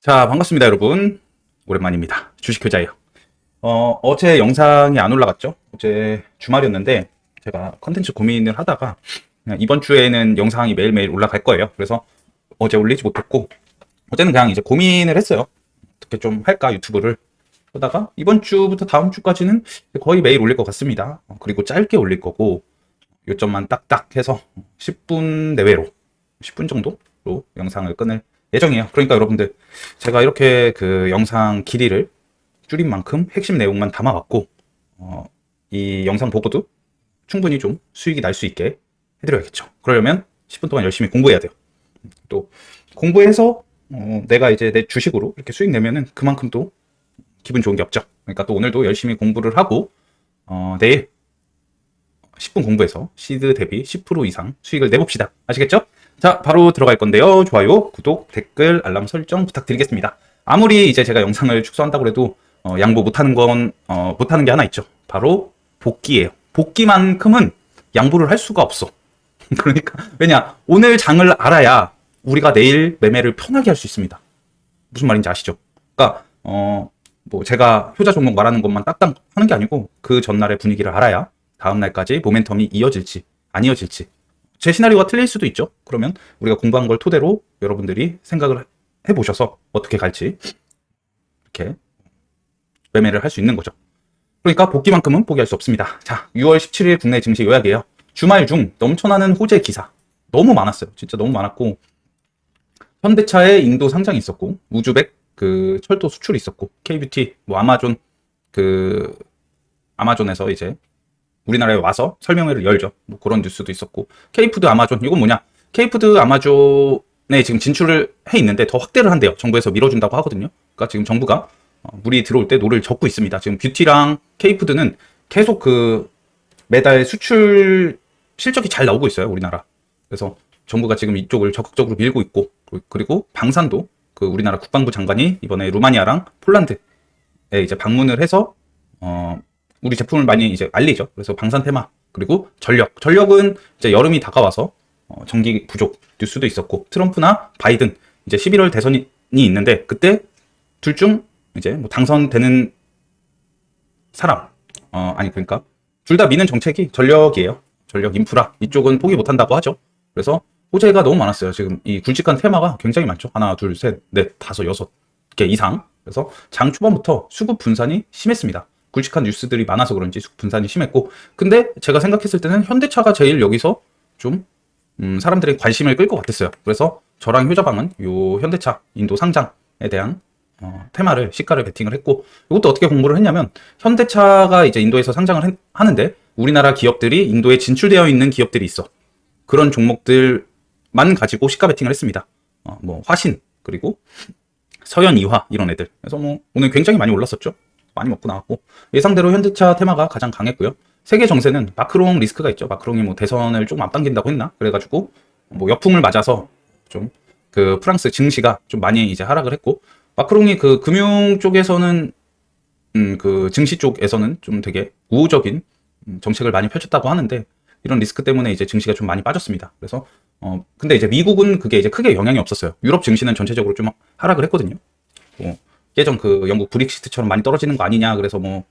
자, 반갑습니다, 여러분. 오랜만입니다. 주식효자예요. 어, 어제 영상이 안 올라갔죠? 어제 주말이었는데, 제가 컨텐츠 고민을 하다가, 이번 주에는 영상이 매일매일 올라갈 거예요. 그래서 어제 올리지 못했고, 어제는 그냥 이제 고민을 했어요. 어떻게 좀 할까, 유튜브를. 그러다가, 이번 주부터 다음 주까지는 거의 매일 올릴 것 같습니다. 어, 그리고 짧게 올릴 거고, 요점만 딱딱 해서 10분 내외로, 10분 정도로 영상을 끊을 예정이에요. 그러니까 여러분들 제가 이렇게 그 영상 길이를 줄인 만큼 핵심 내용만 담아왔고 어, 이 영상 보고도 충분히 좀 수익이 날 수 있게 해드려야겠죠. 그러려면 10분 동안 열심히 공부해야 돼요. 또 공부해서 어, 내가 이제 내 주식으로 이렇게 수익 내면은 그만큼 또 기분 좋은 게 없죠. 그러니까 또 오늘도 열심히 공부를 하고 어, 내일 10분 공부해서 시드 대비 10% 이상 수익을 내봅시다. 아시겠죠? 자, 바로 들어갈 건데요. 좋아요, 구독, 댓글, 알람 설정 부탁드리겠습니다. 아무리 이제 제가 영상을 축소한다고 해도 어, 양보 못하는 건 어, 못하는 게 하나 있죠. 바로 복귀예요. 복귀만큼은 양보를 할 수가 없어. 그러니까 왜냐 오늘 장을 알아야 우리가 내일 매매를 편하게 할 수 있습니다. 무슨 말인지 아시죠? 그러니까 어, 뭐 제가 효자 종목 말하는 것만 딱딱 하는 게 아니고 그 전날의 분위기를 알아야 다음 날까지 모멘텀이 이어질지 안 이어질지 제 시나리오가 틀릴 수도 있죠. 그러면 우리가 공부한 걸 토대로 여러분들이 생각을 해보셔서 어떻게 갈지 이렇게 매매를 할 수 있는 거죠. 그러니까 복귀만큼은 포기할 수 없습니다. 자, 6월 17일 국내 증시 요약이에요. 주말 중 넘쳐나는 호재 기사 너무 많았어요. 진짜 너무 많았고 현대차의 인도 상장이 있었고 우즈벡 그 철도 수출이 있었고 K뷰티 뭐 아마존 그 아마존에서 이제 우리나라에 와서 설명회를 열죠. 뭐 그런 뉴스도 있었고 K푸드 아마존 이건 뭐냐? K푸드 아마존에 지금 진출을 해 있는데 더 확대를 한대요. 정부에서 밀어준다고 하거든요. 그러니까 지금 정부가 어, 물이 들어올 때 노를 젓고 있습니다. 지금 뷰티랑 K푸드는 계속 그 매달 수출 실적이 잘 나오고 있어요. 우리나라. 그래서 정부가 지금 이쪽을 적극적으로 밀고 있고 그리고 방산도 그 우리나라 국방부 장관이 이번에 루마니아랑 폴란드에 이제 방문을 해서 어 우리 제품을 많이 이제 알리죠. 그래서 방산 테마 그리고 전력. 전력은 이제 여름이 다가와서 어, 전기 부족 뉴스도 있었고 트럼프나 바이든 이제 11월 대선이 있는데 그때 둘 중 이제 뭐 당선되는 사람 어 아니 그러니까 둘 다 미는 정책이 전력이에요. 전력 인프라 이쪽은 포기 못 한다고 하죠. 그래서 호재가 너무 많았어요. 지금 이 굵직한 테마가 굉장히 많죠. 하나, 둘, 셋, 넷, 다섯, 여섯 개 이상. 그래서 장 초반부터 수급 분산이 심했습니다. 굵직한 뉴스들이 많아서 그런지 분산이 심했고, 근데 제가 생각했을 때는 현대차가 제일 여기서 좀 음, 사람들의 관심을 끌 것 같았어요. 그래서 저랑 효자방은 요 현대차 인도 상장에 대한 어, 테마를 시가를 베팅을 했고 이것도 어떻게 공부를 했냐면 현대차가 이제 인도에서 상장을 했, 하는데 우리나라 기업들이 인도에 진출되어 있는 기업들이 있어. 그런 종목들만 가지고 시가 베팅을 했습니다. 어, 뭐 화신 그리고 서현 이화 이런 애들. 그래서 뭐 오늘 굉장히 많이 올랐었죠. 많이 먹고 나왔고 예상대로 현대차 테마가 가장 강했고요. 세계 정세는 마크롱 리스크가 있죠. 마크롱이 뭐 대선을 조금 앞당긴다고 했나? 그래가지고 뭐 역풍을 맞아서 좀 그 프랑스 증시가 좀 많이 이제 하락을 했고 마크롱이 그 금융 쪽에서는 음 그 증시 쪽에서는 좀 되게 우호적인 음, 정책을 많이 펼쳤다고 하는데 이런 리스크 때문에 이제 증시가 좀 많이 빠졌습니다. 그래서 어 근데 이제 미국은 그게 이제 크게 영향이 없었어요. 유럽 증시는 전체적으로 좀 하락을 했거든요. 뭐 예전 그 영국 브릭시트처럼 많이 떨어지는 거 아니냐 그래서 뭐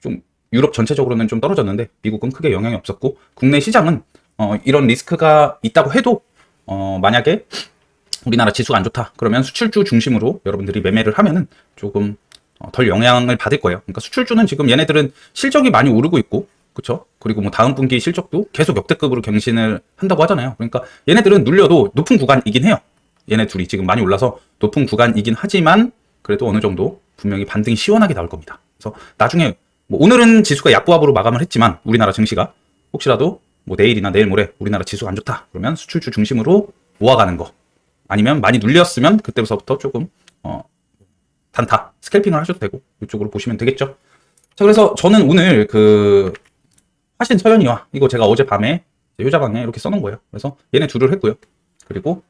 좀 유럽 전체적으로는 좀 떨어졌는데 미국은 크게 영향이 없었고 국내 시장은 어 이런 리스크가 있다고 해도 어 만약에 우리나라 지수가 안 좋다 그러면 수출주 중심으로 여러분들이 매매를 하면은 조금 어, 덜 영향을 받을 거예요. 그러니까 수출주는 지금 얘네들은 실적이 많이 오르고 있고 그렇죠? 그리고 뭐 다음 분기 실적도 계속 역대급으로 경신을 한다고 하잖아요. 그러니까 얘네들은 눌려도 높은 구간이긴 해요. 얘네 둘이 지금 많이 올라서 높은 구간이긴 하지만 그래도 어느 정도 분명히 반등이 시원하게 나올 겁니다. 그래서 나중에 뭐 오늘은 지수가 약보합으로 마감을 했지만 우리나라 증시가 혹시라도 뭐 내일이나 내일 모레 우리나라 지수가 안 좋다 그러면 수출주 중심으로 모아가는 거 아니면 많이 눌렸으면 그때부터 조금 어 단타 스캘핑을 하셔도 되고 이쪽으로 보시면 되겠죠. 자 그래서 저는 오늘 그 화신 서현이와 이거 제가 어젯밤에 효자방에 이렇게 써놓은 거예요. 그래서 얘네 둘을 했고요. 그리고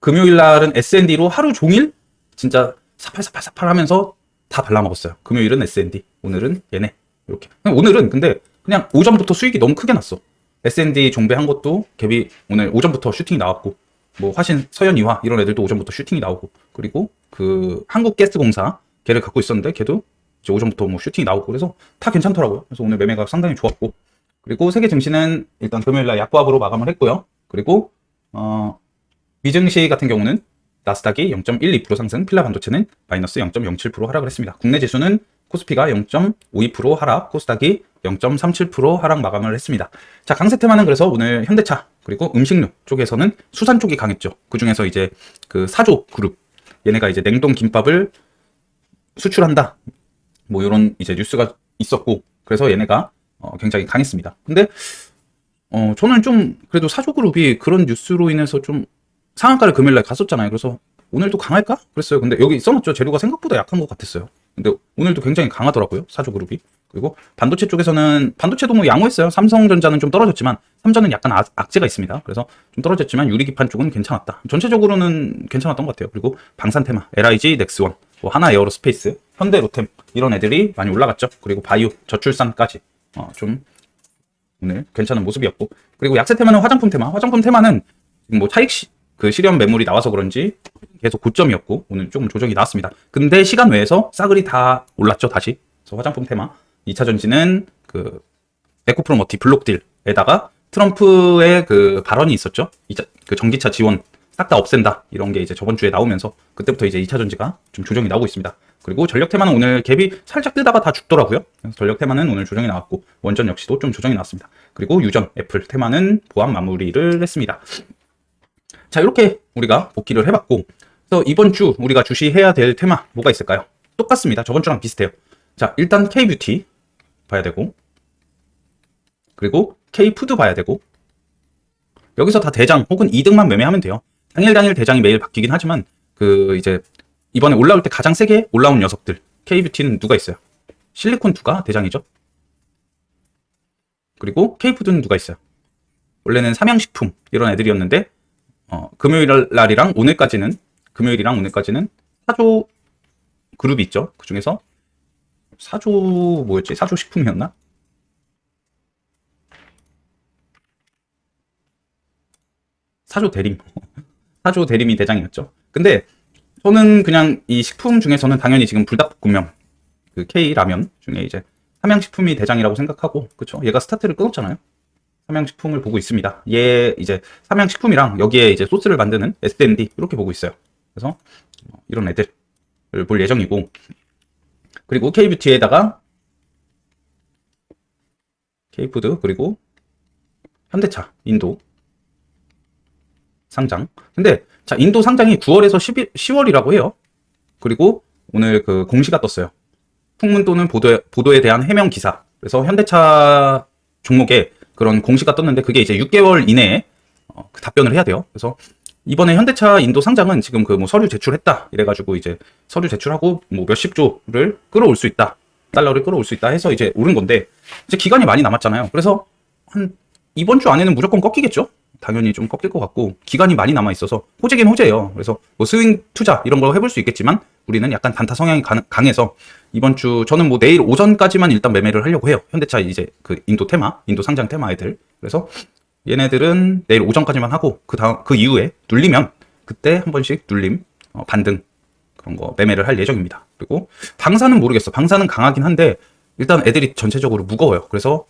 금요일 날은 S&D로 하루 종일 진짜 사팔사팔사팔 하면서 다 발라먹었어요. 금요일은 S&D, 오늘은 얘네 이렇게. 오늘은 근데 그냥 오전부터 수익이 너무 크게 났어. S&D 종배한 것도 갭이 오늘 오전부터 슈팅이 나왔고 뭐 화신 서현이화 이런 애들도 오전부터 슈팅이 나오고 그리고 그 한국가스공사 걔를 갖고 있었는데 걔도 이제 오전부터 뭐 슈팅이 나오고 그래서 다 괜찮더라고요. 그래서 오늘 매매가 상당히 좋았고 그리고 세계 증시는 일단 금요일날 약보합으로 마감을 했고요. 그리고 어 미증시 같은 경우는 나스닥이 0.12% 상승, 필라 반도체는 마이너스 0.07% 하락을 했습니다. 국내 지수는 코스피가 0.52% 하락, 코스닥이 0.37% 하락 마감을 했습니다. 자, 강세 테마는 그래서 오늘 현대차 그리고 음식료 쪽에서는 수산 쪽이 강했죠. 그 중에서 이제 그 사조 그룹 얘네가 이제 냉동 김밥을 수출한다. 뭐 이런 이제 뉴스가 있었고 그래서 얘네가 어, 굉장히 강했습니다. 근데 어 저는 좀 그래도 사조 그룹이 그런 뉴스로 인해서 좀 상한가를 금요일날 갔었잖아요. 그래서 오늘도 강할까? 그랬어요. 근데 여기 써놨죠. 재료가 생각보다 약한 것 같았어요. 근데 오늘도 굉장히 강하더라고요. 사조 그룹이. 그리고 반도체 쪽에서는 반도체도 뭐 양호했어요. 삼성전자는 좀 떨어졌지만 삼전은 약간 악, 악재가 있습니다. 그래서 좀 떨어졌지만 유리기판 쪽은 괜찮았다. 전체적으로는 괜찮았던 것 같아요. 그리고 방산 테마, LIG, 넥스원, 뭐 하나 에어로스페이스, 현대 로템 이런 애들이 많이 올라갔죠. 그리고 바이오, 저출산까지 어, 좀 오늘 괜찮은 모습이었고 그리고 약세 테마는 화장품 테마. 화장품 테마는 뭐 차익 시, 그 실현 매물이 나와서 그런지 계속 고점이었고 오늘 조금 조정이 나왔습니다. 근데 시간 외에서 싸그리 다 올랐죠 다시. 그래서 화장품 테마 2차 전지는 그 에코프로머티 블록딜에다가 트럼프의 그 발언이 있었죠. 이자, 그 전기차 지원 싹 다 없앤다 이런 게 이제 저번 주에 나오면서 그때부터 이제 2차 전지가 좀 조정이 나오고 있습니다. 그리고 전력 테마는 오늘 갭이 살짝 뜨다가 다 죽더라고요. 그래서 전력 테마는 오늘 조정이 나왔고 원전 역시도 좀 조정이 나왔습니다. 그리고 유전 애플 테마는 보안 마무리를 했습니다. 자, 이렇게 우리가 복귀를 해봤고, 그래서 이번 주 우리가 주시해야 될 테마 뭐가 있을까요? 똑같습니다. 저번 주랑 비슷해요. 자, 일단 K뷰티 봐야 되고, 그리고 K푸드 봐야 되고, 여기서 다 대장 혹은 2등만 매매하면 돼요. 당일 당일 대장이 매일 바뀌긴 하지만, 그 이제 이번에 올라올 때 가장 세게 올라온 녀석들, K뷰티는 누가 있어요? 실리콘2가 대장이죠. 그리고 K푸드는 누가 있어요? 원래는 삼양식품 이런 애들이었는데 어, 금요일 날이랑 오늘까지는 금요일이랑 오늘까지는 사조 그룹이 있죠. 그 중에서 사조 뭐였지? 사조 식품이었나? 사조 대림. 사조 대림이 대장이었죠. 근데 저는 그냥 이 식품 중에서는 당연히 지금 불닭볶음면 그 K 라면 중에 이제 삼양식품이 대장이라고 생각하고 그쵸? 얘가 스타트를 끊었잖아요. 삼양식품을 보고 있습니다. 얘 이제 삼양식품이랑 여기에 이제 소스를 만드는 S&D 이렇게 보고 있어요. 그래서 이런 애들을 볼 예정이고 그리고 K뷰티에다가 K푸드 그리고 현대차 인도 상장. 근데 자 인도 상장이 9월에서 11, 10월이라고 해요. 그리고 오늘 그 공시가 떴어요. 풍문 또는 보도에, 보도에 대한 해명 기사. 그래서 현대차 종목에 그런 공시가 떴는데 그게 이제 6개월 이내에 어, 그 답변을 해야 돼요. 그래서 이번에 현대차 인도 상장은 지금 그 뭐 서류 제출했다 이래가지고 이제 서류 제출하고 뭐 몇십 조를 끌어올 수 있다 달러를 끌어올 수 있다 해서 이제 오른 건데 이제 기간이 많이 남았잖아요. 그래서 한 이번 주 안에는 무조건 꺾이겠죠. 당연히 좀 꺾일 것 같고 기간이 많이 남아 있어서 호재긴 호재예요. 그래서 뭐 스윙 투자 이런 걸 해볼 수 있겠지만 우리는 약간 단타 성향이 강, 강해서 이번 주 저는 뭐 내일 오전까지만 일단 매매를 하려고 해요. 현대차 이제 그 인도 테마, 인도 상장 테마 애들. 그래서 얘네들은 내일 오전까지만 하고 그 다음 그 이후에 눌리면 그때 한 번씩 눌림 어, 반등 그런 거 매매를 할 예정입니다. 그리고 방사는 모르겠어. 방사는 강하긴 한데 일단 애들이 전체적으로 무거워요. 그래서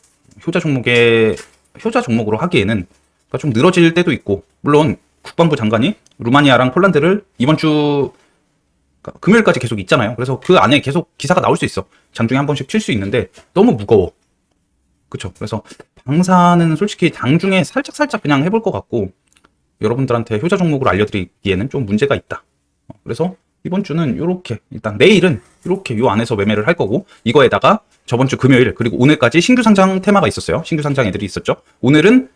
효자 종목에 효자 종목으로 하기에는 그러니까 좀 늘어질 때도 있고 물론 국방부 장관이 루마니아랑 폴란드를 이번 주 그러니까 금요일까지 계속 있잖아요. 그래서 그 안에 계속 기사가 나올 수 있어. 장중에 한 번씩 칠 수 있는데 너무 무거워. 그쵸. 그래서 방사는 솔직히 장중에 살짝 살짝 그냥 해볼 것 같고 여러분들한테 효자 종목으로 알려드리기에는 좀 문제가 있다. 어, 그래서 이번 주는 이렇게 일단 내일은 이렇게 요 안에서 매매를 할 거고 이거에다가 저번 주 금요일 그리고 오늘까지 신규 상장 테마가 있었어요. 신규 상장 애들이 있었죠. 오늘은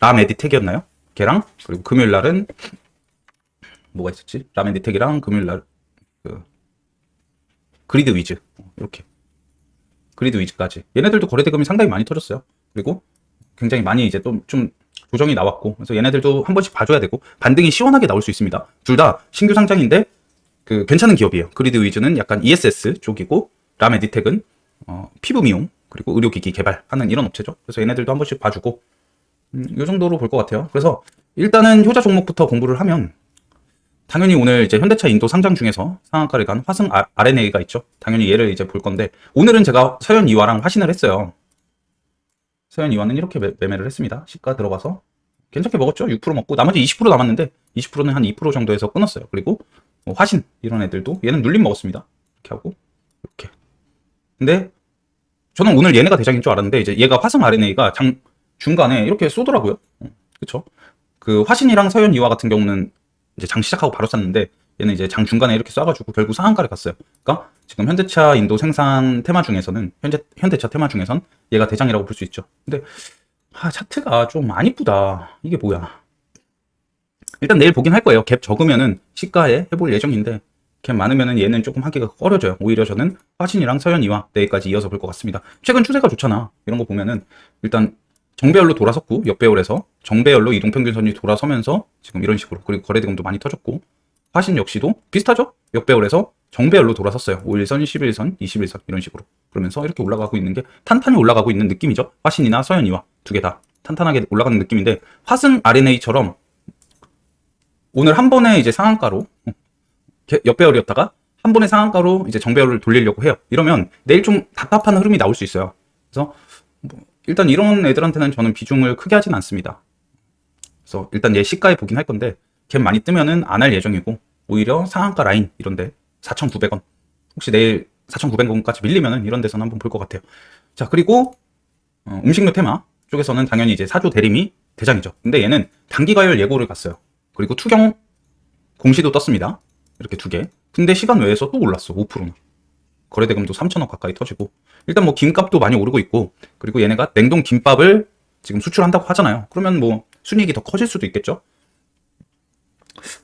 람에디텍이었나요? 걔랑 그리고 금요일 날은 뭐가 있었지? 람에디텍이랑 금요일 날그 그리드 위즈 이렇게 그리드 위즈까지 얘네들도 거래 대금이 상당히 많이 터졌어요. 그리고 굉장히 많이 이제 또 좀 조정이 나왔고 그래서 얘네들도 한 번씩 봐줘야 되고 반등이 시원하게 나올 수 있습니다. 둘 다 신규 상장인데 그 괜찮은 기업이에요. 그리드 위즈는 약간 ESS 쪽이고 람에디텍은 어, 피부 미용 그리고 의료기기 개발하는 이런 업체죠. 그래서 얘네들도 한 번씩 봐주고 음, 이 정도로 볼 것 같아요. 그래서 일단은 효자 종목부터 공부를 하면 당연히 오늘 이제 현대차 인도 상장 중에서 상한가를 간 화승 아- RNA가 있죠. 당연히 얘를 이제 볼 건데 오늘은 제가 서현 이화랑 화신을 했어요. 서현 이화는 이렇게 매, 매매를 했습니다. 시가 들어가서 괜찮게 먹었죠. 6% 먹고 나머지 20% 남았는데 20%는 한 2% 정도에서 끊었어요. 그리고 뭐 화신 이런 애들도 얘는 눌림 먹었습니다. 이렇게 하고 이렇게. 근데 저는 오늘 얘네가 대장인 줄 알았는데 이제 얘가 화승 RNA가 장 중간에 이렇게 쏘더라고요. 그렇죠? 그 화신이랑 서현 이화 같은 경우는 이제 장 시작하고 바로 쐈는데 얘는 이제 장 중간에 이렇게 쏴가지고 결국 상한가를 갔어요. 그러니까 지금 현대차 인도 생산 테마 중에서는 현재 현대차 테마 중에선 얘가 대장이라고 볼 수 있죠. 근데 아 차트가 좀 안 이쁘다. 이게 뭐야? 일단 내일 보긴 할 거예요. 갭 적으면은 시가에 해볼 예정인데 갭 많으면은 얘는 조금 하기가 꺼려져요. 오히려 저는 화신이랑 서현이와 내일까지 이어서 볼 것 같습니다. 최근 추세가 좋잖아. 이런 거 보면은 일단 정배열로 돌아섰고 역배열에서 정배열로 이동평균선이 돌아서면서 지금 이런 식으로 그리고 거래대금도 많이 터졌고 화신 역시도 비슷하죠? 역배열에서 정배열로 돌아섰어요. 5일선, 11선, 21선 이런 식으로 그러면서 이렇게 올라가고 있는 게 탄탄히 올라가고 있는 느낌이죠. 화신이나 서현이와 두 개 다 탄탄하게 올라가는 느낌인데 화승 RNA처럼 오늘 한 번에 이제 상한가로 어, 개- 역배열이었다가 한 번에 상한가로 이제 정배열을 돌리려고 해요. 이러면 내일 좀 답답한 흐름이 나올 수 있어요. 그래서 뭐 일단 이런 애들한테는 저는 비중을 크게 하진 않습니다. 그래서 일단 얘 시가에 보긴 할 건데 갭 많이 뜨면은 안 할 예정이고 오히려 상한가 라인 이런데 4,900원 혹시 내일 4,900원까지 밀리면은 이런 데서는 한번 볼 것 같아요. 자 그리고 어, 음식료 테마 쪽에서는 당연히 이제 사조 대림이 대장이죠. 근데 얘는 단기 과열 예고를 갔어요. 그리고 투경 공시도 떴습니다. 이렇게 두 개. 근데 시간 외에서 또 올랐어. 5%나. 거래대금도 3천억 가까이 터지고 일단 뭐 김값도 많이 오르고 있고 그리고 얘네가 냉동 김밥을 지금 수출한다고 하잖아요. 그러면 뭐 순이익이 더 커질 수도 있겠죠.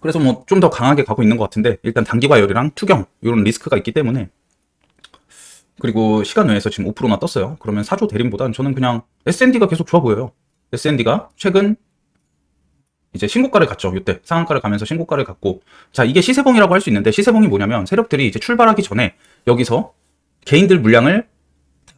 그래서 뭐 좀 더 강하게 가고 있는 것 같은데 일단 단기과열이랑 투경 이런 리스크가 있기 때문에 그리고 시간 외에서 지금 5%나 떴어요. 그러면 사조 대림보다는 저는 그냥 S&D가 계속 좋아 보여요. S&D가 최근 이제 신고가를 갔죠. 이때 상한가를 가면서 신고가를 갔고 자 이게 시세봉이라고 할 수 있는데 시세봉이 뭐냐면 세력들이 이제 출발하기 전에 여기서 개인들 물량을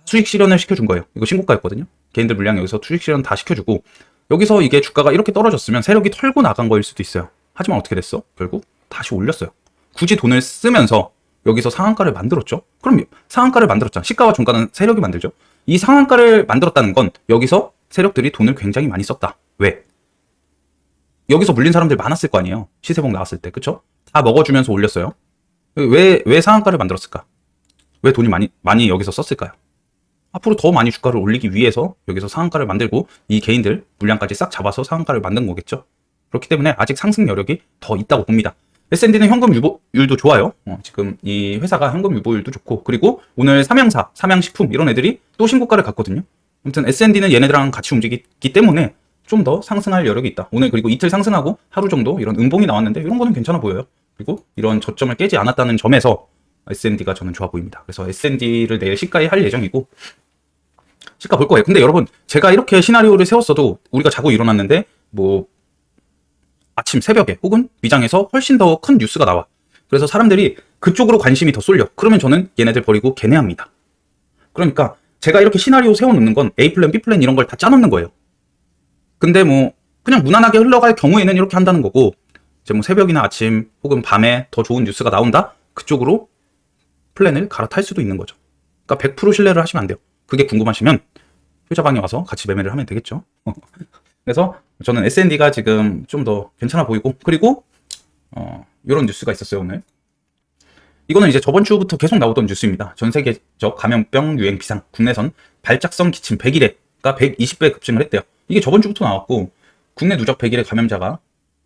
수익 실현을 시켜준 거예요. 이거 신고가였거든요. 개인들 물량 여기서 수익 실현 다 시켜주고 여기서 이게 주가가 이렇게 떨어졌으면 세력이 털고 나간 거일 수도 있어요. 하지만 어떻게 됐어? 결국 다시 올렸어요. 굳이 돈을 쓰면서 여기서 상한가를 만들었죠. 그럼 상한가를 만들었잖아. 시가와 종가는 세력이 만들죠. 이 상한가를 만들었다는 건 여기서 세력들이 돈을 굉장히 많이 썼다. 왜? 여기서 물린 사람들 많았을 거 아니에요. 시세봉 나왔을 때, 그쵸? 다 먹어주면서 올렸어요. 왜, 왜 상한가를 만들었을까? 왜 돈이 많이, 많이 여기서 썼을까요? 앞으로 더 많이 주가를 올리기 위해서 여기서 상한가를 만들고 이 개인들 물량까지 싹 잡아서 상한가를 만든 거겠죠. 그렇기 때문에 아직 상승 여력이 더 있다고 봅니다. S&D는 현금 유보율도 좋아요. 어, 지금 이 회사가 현금 유보율도 좋고 그리고 오늘 삼양사, 삼양식품 이런 애들이 또 신고가를 갔거든요. 아무튼 S&D는 얘네들랑 같이 움직이기 때문에 좀 더 상승할 여력이 있다. 오늘 그리고 이틀 상승하고 하루 정도 이런 음봉이 나왔는데 이런 거는 괜찮아 보여요. 그리고 이런 저점을 깨지 않았다는 점에서 S&D가 저는 좋아 보입니다. 그래서 S&D를 내일 시가에 할 예정이고 시가 볼 거예요. 근데 여러분 제가 이렇게 시나리오를 세웠어도 우리가 자고 일어났는데 뭐 아침 새벽에 혹은 위장에서 훨씬 더 큰 뉴스가 나와. 그래서 사람들이 그쪽으로 관심이 더 쏠려. 그러면 저는 얘네들 버리고 걔네 합니다. 그러니까 제가 이렇게 시나리오 세워놓는 건 A 플랜, B 플랜 이런 걸 다 짜놓는 거예요. 근데 뭐 그냥 무난하게 흘러갈 경우에는 이렇게 한다는 거고 이제 뭐 새벽이나 아침 혹은 밤에 더 좋은 뉴스가 나온다? 그쪽으로 플랜을 갈아탈 수도 있는 거죠. 그러니까 100% 신뢰를 하시면 안 돼요. 그게 궁금하시면 효자방에 와서 같이 매매를 하면 되겠죠. 그래서 저는 S&D가 지금 좀 더 괜찮아 보이고 그리고 어, 이런 뉴스가 있었어요 오늘. 이거는 이제 저번 주부터 계속 나오던 뉴스입니다. 전 세계적 감염병 유행 비상 국내선 발작성 기침 100일에가 120배 급증을 했대요. 이게 저번 주부터 나왔고 국내 누적 100일의 감염자가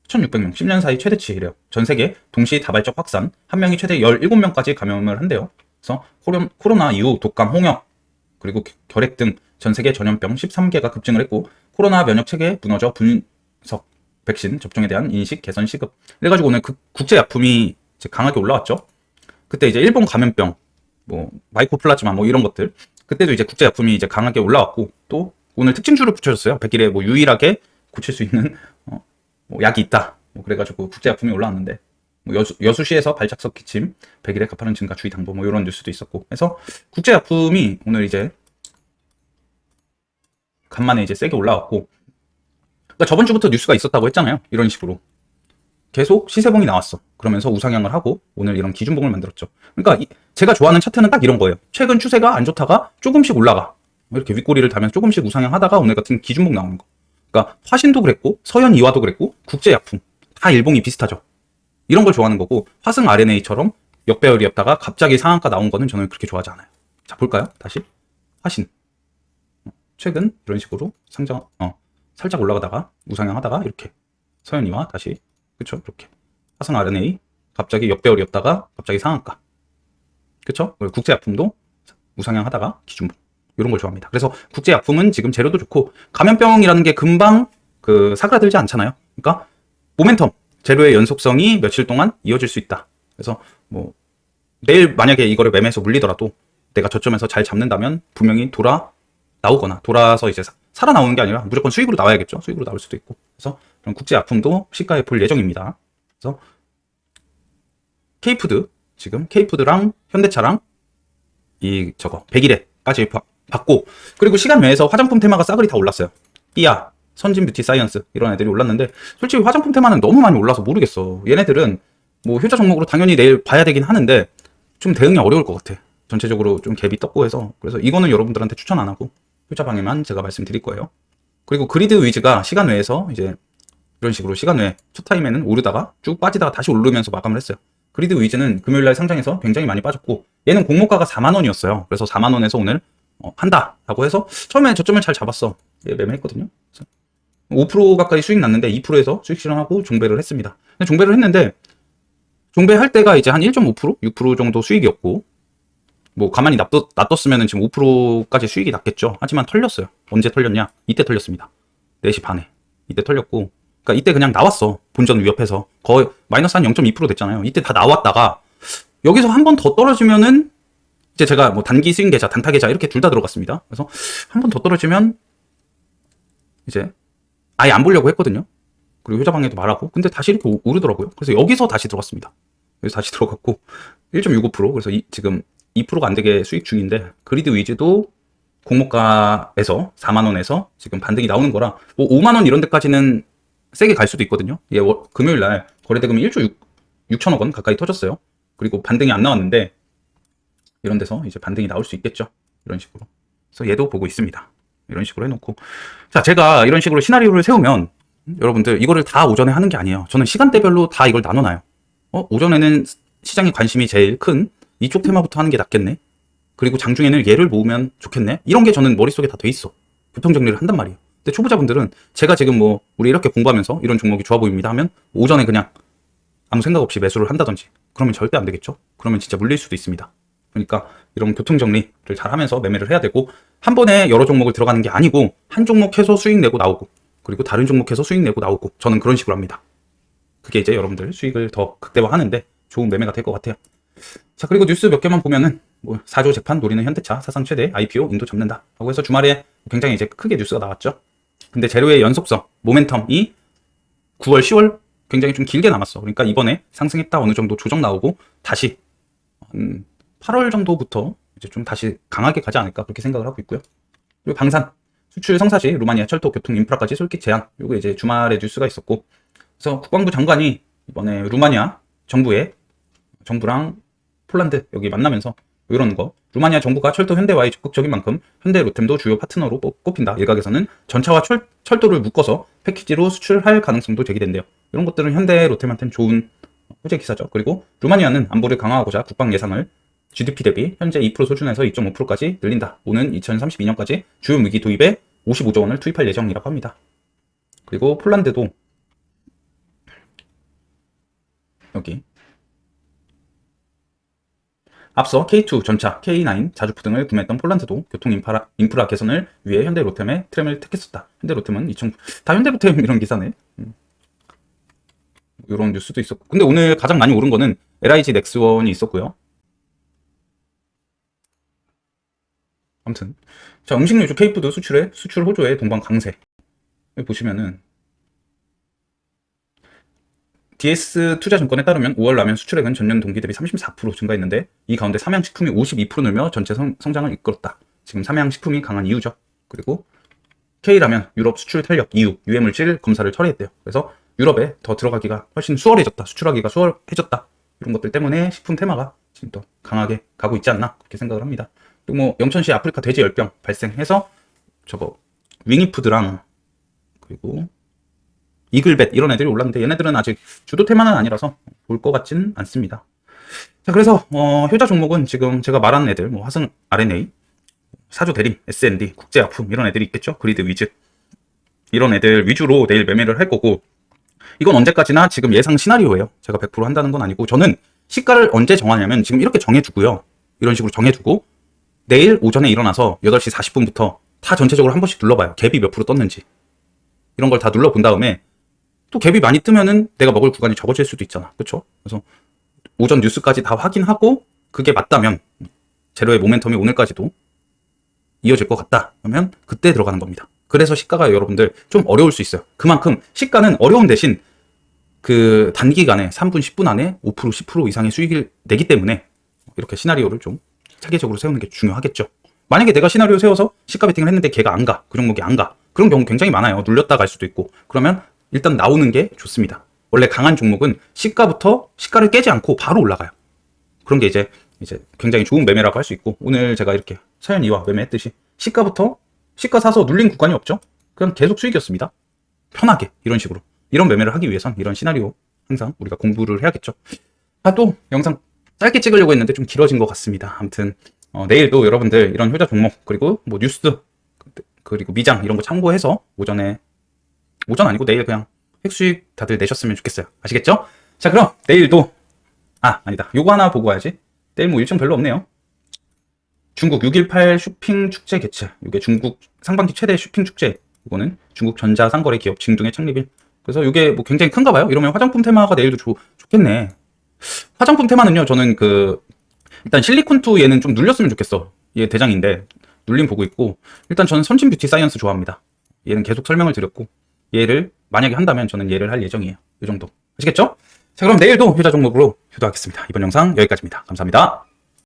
1,600명, 10년 사이 최대치이래요. 전 세계 동시 다발적 확산, 한 명이 최대 17명까지 감염을 한대요. 그래서 코로, 코로나 이후 독감, 홍역, 그리고 결핵 등 전 세계 전염병 13개가 급증을 했고 코로나 면역 체계 무너져 분석 백신 접종에 대한 인식 개선 시급. 그래가지고 오늘 그 국제 약품이 강하게 올라왔죠. 그때 이제 일본 감염병, 뭐 마이코플라즈마 뭐 이런 것들 그때도 이제 국제 약품이 이제 강하게 올라왔고 또 오늘 특징주를 붙여줬어요. 100일에 뭐 유일하게 고칠 수 있는 어, 뭐 약이 있다. 뭐 그래가지고 국제 약품이 올라왔는데 뭐 여수, 여수 시에서 발작석 기침 100일에 가파른 증가 주의 당부 뭐 이런 뉴스도 있었고 해서 국제 약품이 오늘 이제 간만에 이제 세게 올라왔고 그러니까 저번 주부터 뉴스가 있었다고 했잖아요. 이런 식으로 계속 시세봉이 나왔어. 그러면서 우상향을 하고 오늘 이런 기준봉을 만들었죠. 그러니까 이- 제가 좋아하는 차트는 딱 이런 거예요. 최근 추세가 안 좋다가 조금씩 올라가. 이렇게 윗꼬리를 달면서 조금씩 우상향 하다가 오늘 같은 기준봉 나오는 거. 그러니까 화신도 그랬고 서현 이화도 그랬고 국제 약품 다 일봉이 비슷하죠. 이런 걸 좋아하는 거고 화승 RNA처럼 역배열이었다가 갑자기 상한가 나온 거는 저는 그렇게 좋아하지 않아요. 자 볼까요? 다시. 화신. 최근 이런 식으로 상장 어 살짝 올라가다가 우상향하다가 이렇게 서현이와 다시. 그쵸? 이렇게. 화성 RNA 갑자기 역배열이었다가 갑자기 상한가. 그쵸? 그리고 국제 약품도 우상향하다가 기준봉 이런 걸 좋아합니다. 그래서 국제 약품은 지금 재료도 좋고 감염병이라는 게 금방 그 사그라들지 않잖아요. 그러니까 모멘텀 재료의 연속성이 며칠 동안 이어질 수 있다. 그래서 뭐 내일 만약에 이거를 매매해서 물리더라도 내가 저점에서 잘 잡는다면 분명히 돌아 나오거나 돌아서 이제 사- 살아 나오는 게 아니라 무조건 수익으로 나와야겠죠. 수익으로 나올 수도 있고. 그래서 그런 국제 아픔도 시가에 볼 예정입니다. 그래서 K푸드 지금 K푸드랑 현대차랑 이 저거 100일에까지 받고 그리고 시간 외에서 화장품 테마가 싸그리 다 올랐어요. 삐아, 선진 뷰티 사이언스 이런 애들이 올랐는데 솔직히 화장품 테마는 너무 많이 올라서 모르겠어. 얘네들은 뭐 효자 종목으로 당연히 내일 봐야 되긴 하는데 좀 대응이 어려울 것 같아. 전체적으로 좀 갭이 떴고 해서 그래서 이거는 여러분들한테 추천 안 하고 효자 방에만 제가 말씀드릴 거예요. 그리고 그리드 위즈가 시간 외에서 이제 이런 식으로 시간 외에 첫 타임에는 오르다가 쭉 빠지다가 다시 오르면서 마감을 했어요. 그리드 위즈는 금요일 날 상장해서 굉장히 많이 빠졌고 얘는 공모가가 4만 원이었어요. 그래서 4만 원에서 오늘 어, 한다 라고 해서 처음에 저점을 잘 잡았어. 얘 매매했거든요. 그래서 5% 가까이 수익 났는데 2%에서 수익 실현하고 종배를 했습니다. 종배를 했는데 종배할 때가 이제 한 1.5%, 6% 정도 수익이었고 뭐 가만히 놔뒀, 놔뒀으면 지금 5%까지 수익이 났겠죠. 하지만 털렸어요. 언제 털렸냐? 이때 털렸습니다. 4시 반에. 이때 털렸고 그러니까 이때 그냥 나왔어. 본전 위협해서 거의 마이너스 한 0.2% 됐잖아요. 이때 다 나왔다가 여기서 한 번 더 떨어지면은 이제 제가 뭐 단기 스윙 계좌, 단타 계좌 이렇게 둘 다 들어갔습니다. 그래서 한 번 더 떨어지면 이제 아예 안 보려고 했거든요. 그리고 효자방에도 말하고 근데 다시 이렇게 오- 오르더라고요. 그래서 여기서 다시 들어갔습니다. 여기서 다시 들어갔고 1.65% 그래서 이- 지금 2%가 안 되게 수익 중인데 그리드 위즈도 공모가에서 4만 원에서 지금 반등이 나오는 거라 뭐 5만 원 이런 데까지는 세게 갈 수도 있거든요. 예, 월- 금요일 날 거래대금이 1조 6, 6천억 원 가까이 터졌어요. 그리고 반등이 안 나왔는데 이런 데서 이제 반등이 나올 수 있겠죠. 이런 식으로. 그래서 얘도 보고 있습니다. 이런 식으로 해놓고 자 제가 이런 식으로 시나리오를 세우면 여러분들 이거를 다 오전에 하는 게 아니에요. 저는 시간대별로 다 이걸 나눠놔요. 어 오전에는 시장에 관심이 제일 큰 이쪽 테마부터 하는 게 낫겠네. 그리고 장중에는 얘를 모으면 좋겠네. 이런 게 저는 머릿속에 다 돼 있어. 교통 정리를 한단 말이에요. 근데 초보자분들은 제가 지금 뭐 우리 이렇게 공부하면서 이런 종목이 좋아 보입니다 하면 오전에 그냥 아무 생각 없이 매수를 한다든지 그러면 절대 안 되겠죠. 그러면 진짜 물릴 수도 있습니다. 그러니까 이런 교통 정리를 잘 하면서 매매를 해야 되고 한 번에 여러 종목을 들어가는 게 아니고 한 종목 해서 수익 내고 나오고 그리고 다른 종목 해서 수익 내고 나오고 저는 그런 식으로 합니다. 그게 이제 여러분들 수익을 더 극대화하는데 좋은 매매가 될 것 같아요. 자 그리고 뉴스 몇 개만 보면은 뭐 4조 재판 노리는 현대차 사상 최대 IPO 인도 잡는다 하고 해서 주말에 굉장히 이제 크게 뉴스가 나왔죠. 근데 재료의 연속성 모멘텀이 9월 10월 굉장히 좀 길게 남았어. 그러니까 이번에 상승했다 어느 정도 조정 나오고 다시 한 8월 정도부터 이제 좀 다시 강하게 가지 않을까 그렇게 생각을 하고 있고요. 그리고 방산 수출 성사시 루마니아 철도 교통 인프라까지 솔깃 제한 요거 이제 주말에 뉴스가 있었고 그래서 국방부 장관이 이번에 루마니아 정부에 정부랑 폴란드 여기 만나면서 이런 거 루마니아 정부가 철도 현대와의 적극적인 만큼 현대 로템도 주요 파트너로 뽑- 꼽힌다. 일각에서는 전차와 철, 철도를 묶어서 패키지로 수출할 가능성도 제기된대요. 이런 것들은 현대 로템한테는 좋은 호재 기사죠. 그리고 루마니아는 안보를 강화하고자 국방 예산을 GDP 대비 현재 2% 수준에서 2.5%까지 늘린다. 오는 2032년까지 주요 무기 도입에 55조 원을 투입할 예정이라고 합니다. 그리고 폴란드도 여기 앞서 K2 전차, K9 자주포 등을 구매했던 폴란드도 교통 인프라, 인프라 개선을 위해 현대 로템의 트램을 택했었다. 현대 로템은 2000, 다 현대 로템 이런 기사네. 음. 이런 뉴스도 있었고. 근데 오늘 가장 많이 오른 거는 LIG 넥스원이 있었고요. 아무튼 자 음식료 주 K푸드 수출에 수출 호조의 동방 강세 보시면은 DS 투자증권에 따르면 5월 라면 수출액은 전년 동기 대비 34% 증가했는데 이 가운데 삼양식품이 52% 늘며 전체 성, 성장을 이끌었다. 지금 삼양식품이 강한 이유죠. 그리고 K라면 유럽 수출 탄력 이유 유해물질 검사를 철회했대요. 그래서 유럽에 더 들어가기가 훨씬 수월해졌다. 수출하기가 수월해졌다. 이런 것들 때문에 식품 테마가 지금 또 강하게 가고 있지 않나 그렇게 생각을 합니다. 그리고 뭐 영천시 아프리카 돼지 열병 발생해서 저거 윙이푸드랑 그리고 이글벳 이런 애들이 올랐는데 얘네들은 아직 주도 테마는 아니라서 볼 것 같진 않습니다. 자 그래서 어, 효자 종목은 지금 제가 말한 애들 뭐 화성 RNA, 사조 대림, SND, 국제약품 이런 애들이 있겠죠. 그리드 위즈 이런 애들 위주로 내일 매매를 할 거고 이건 언제까지나 지금 예상 시나리오예요. 제가 100% 한다는 건 아니고 저는 시가를 언제 정하냐면 지금 이렇게 정해두고요. 이런 식으로 정해두고 내일 오전에 일어나서 8시 40분부터 다 전체적으로 한 번씩 눌러봐요. 갭이 몇 프로 떴는지. 이런 걸 다 눌러본 다음에 또 갭이 많이 뜨면은 내가 먹을 구간이 적어질 수도 있잖아. 그쵸? 그래서 오전 뉴스까지 다 확인하고 그게 맞다면 제로의 모멘텀이 오늘까지도 이어질 것 같다. 그러면 그때 들어가는 겁니다. 그래서 시가가 여러분들 좀 어려울 수 있어요. 그만큼 시가는 어려운 대신 그 단기간에 3분, 10분 안에 5% 10% 이상의 수익을 내기 때문에 이렇게 시나리오를 좀 체계적으로 세우는 게 중요하겠죠. 만약에 내가 시나리오 세워서 시가 베팅을 했는데 걔가 안 가. 그 종목이 안 가. 그런 경우 굉장히 많아요. 눌렸다 갈 수도 있고. 그러면 일단 나오는 게 좋습니다. 원래 강한 종목은 시가부터 시가를 깨지 않고 바로 올라가요. 그런 게 이제 이제 굉장히 좋은 매매라고 할 수 있고 오늘 제가 이렇게 사연 이와 매매했듯이 시가부터 시가 사서 눌린 구간이 없죠. 그냥 계속 수익이었습니다. 편하게 이런 식으로 이런 매매를 하기 위해선 이런 시나리오 항상 우리가 공부를 해야겠죠. 아 또 영상 짧게 찍으려고 했는데 좀 길어진 것 같습니다. 아무튼 어, 내일도 여러분들 이런 효자 종목 그리고 뭐 뉴스 그리고 미장 이런 거 참고해서 오전에 오전 아니고 내일 그냥 획수익 다들 내셨으면 좋겠어요. 아시겠죠? 자 그럼 내일도 아 아니다 요거 하나 보고 와야지. 내일 뭐 일정 별로 없네요. 중국 6.18 쇼핑 축제 개최. 이게 중국 상반기 최대 쇼핑 축제. 이거는 중국 전자 상거래 기업 징둥의 창립일. 그래서 이게 뭐 굉장히 큰가 봐요. 이러면 화장품 테마가 내일도 좋, 좋겠네. 화장품 테마는요, 저는 그, 일단 실리콘2 얘는 좀 눌렸으면 좋겠어. 얘 대장인데, 눌림 보고 있고, 일단 저는 선진 뷰티 사이언스 좋아합니다. 얘는 계속 설명을 드렸고, 얘를 만약에 한다면 저는 얘를 할 예정이에요. 이 정도. 아시겠죠? 자, 그럼 내일도 효자 종목으로 효도하겠습니다. 이번 영상 여기까지입니다. 감사합니다.